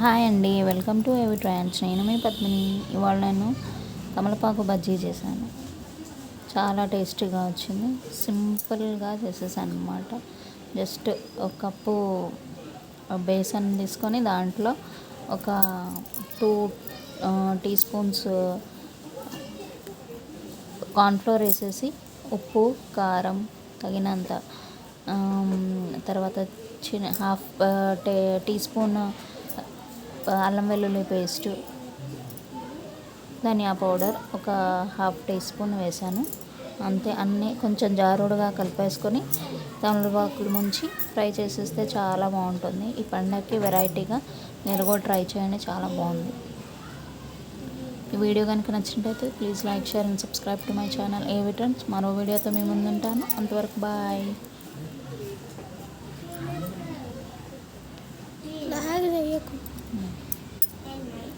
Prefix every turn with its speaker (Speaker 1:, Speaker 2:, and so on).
Speaker 1: Hi అండి welcome to ఏవి ట్రాన్స్ నేను మీ పద్మిని. ఇవాళ నేను తమలపాకు బజ్జీ చేశాను. చాలా టేస్టీగా వచ్చింది. సింపుల్గా చేసేసాను అనమాట జస్ట్ ఒక కప్పు బేసన్ తీసుకొని దాంట్లో ఒక టూ టీ స్పూన్స్ కార్న్ఫ్లోర్ వేసేసి ఉప్పు కారం తగినంత తర్వాత చిన్న హాఫ్ టే టీ స్పూన్ అల్లం వెల్లుల్లి పేస్టు ధనియా పౌడర్ ఒక హాఫ్ టీ స్పూన్ వేసాను. అంతే అన్నీ కొంచెం జారుడుగా కలిపేసుకొని తమలపాకులు ముంచి ఫ్రై చేసేస్తే చాలా బాగుంటుంది. ఈ పండగకి వెరైటీగా మీరు కూడా ట్రై చేయండి చాలా బాగుంది. ఈ వీడియో కనుక నచ్చినట్టయితే please like share and subscribe to my channel. ఏ విటర్న్స్ మరో వీడియోతో మీ ముందుంటాను. అంతవరకు బాయ్.